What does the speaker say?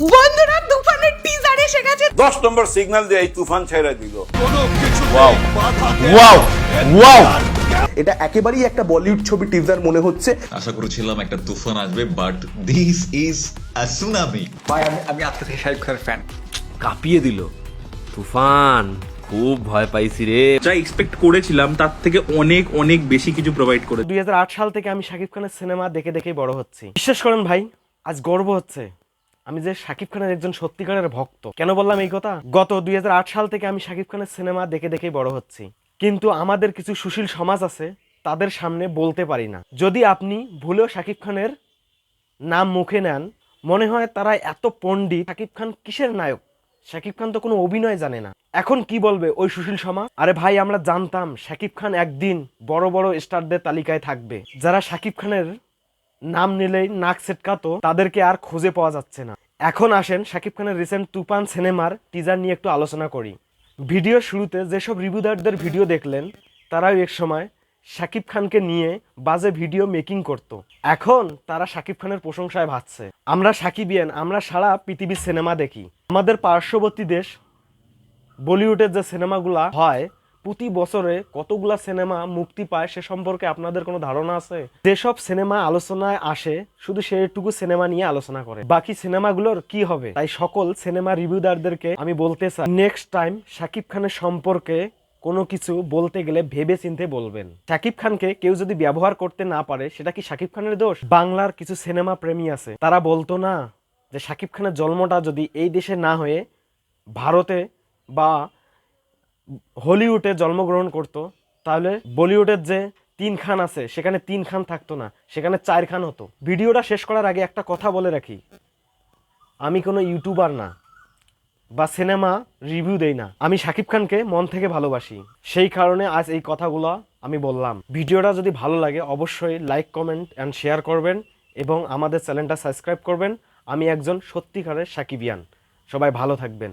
বন্ধুরা তুফানের টিজার এসে গেছে। দশ নম্বর সিগন্যাল দিয়ে এই তুফান ছেড়ে দিল। ওয়াও ওয়াও ওয়াও এটা একেবারেই একটা বলিউড ছবি টিজার মনে হচ্ছে। আশা করেছিলাম একটা তুফান আসবে but this is a tsunami ভাই আমি আমি আজকে থেকে শাহিদ খানের ফ্যান কাঁপিয়ে দিল। তুফান খুব ভয় পাইছি রে। যা এক্সপেক্ট করেছিলাম তার থেকে অনেক অনেক বেশি কিছু প্রোভাইড করে দুই হাজার আট সাল থেকে আমি শাকিব খানের সিনেমা দেখে দেখেই বড় হচ্ছি। বিশ্বাস করেন ভাই আজ গর্ব হচ্ছে। আমি যে শাকিব খানের একজন সত্যিকারের ভক্ত, কেন বললাম এই কথা? গত দুই সাল থেকে আমি শাকিব খানের সিনেমা দেখে দেখেই বড় হচ্ছি। কিন্তু আমাদের কিছু সুশীল সমাজ আছে, তাদের সামনে বলতে পারি না। যদি আপনি ভুলেও শাকিব খানের নাম মুখে নেন, মনে হয় তারা এত পণ্ডিত। শাকিব খান কিসের নায়ক? শাকিব খান তো কোনো অভিনয় জানে না। এখন কি বলবে ওই সুশীল সমাজ? আরে ভাই, আমরা জানতাম শাকিব খান একদিন বড় বড় স্টারদের তালিকায় থাকবে। যারা শাকিব খানের নাম নিলেই নাক সেটকাতো তাদেরকে আর খুঁজে পাওয়া যাচ্ছে না। এখন আসেন শাকিব খানের রিসেন্ট তুফান সিনেমার টিজার নিয়ে একটু আলোচনা করি। ভিডিওর শুরুতে যেসব রিভিউদারদের ভিডিও দেখলেন, তারাও এক সময় শাকিব খানকে নিয়ে বাজে ভিডিও মেকিং করত। এখন তারা শাকিব খানের প্রশংসায় ভাসছে। আমরা সাকিবিয়ান, আমরা সারা পৃথিবীর সিনেমা দেখি। আমাদের পার্শ্ববর্তী দেশ বলিউডের যে সিনেমাগুলা হয় প্রতি বছরে কতগুলা সিনেমা মুক্তি পায় সে সম্পর্কে আপনাদের কোনো ধারণা আছে? যেসব সিনেমা আলোচনায় আসে, শুধু সেইটুকু সিনেমা নিয়ে আলোচনা করে। বাকি সিনেমাগুলোর কি হবে? তাই সকল সিনেমা রিভিউদারদেরকে আমি বলতে চাই, নেক্সট টাইম শাকিব খানের সম্পর্কে কোনো কিছু বলতে গেলে ভেবে চিন্তে বলবেন। শাকিব খানকে কেউ যদি ব্যবহার করতে না পারে, সেটা কি শাকিব খানের দোষ? বাংলার কিছু সিনেমা প্রেমী আছে, তারা বলতো না যে শাকিব খানের জন্মটা যদি এই দেশে না হয়ে ভারতে বা হলিউডে জন্মগ্রহণ করত, তাহলে বলিউডের যে তিন খান আছে, সেখানে তিন খান থাকতো না, সেখানে চার খান হতো। ভিডিওটা শেষ করার আগে একটা কথা বলে রাখি। আমি কোনো ইউটিউবার না, বা সিনেমা রিভিউ দেই না। আমি শাকিব খানকে মন থেকে ভালোবাসি। সেই কারণে আজ এই কথাগুলো আমি বললাম। ভিডিওটা যদি ভালো লাগে, অবশ্যই লাইক, কমেন্ট অ্যান্ড শেয়ার করবেন, এবং আমাদের চ্যানেলটা সাবস্ক্রাইব করবেন। আমি একজন সত্যিকারের সাকিবিয়ান। সবাই ভালো থাকবেন।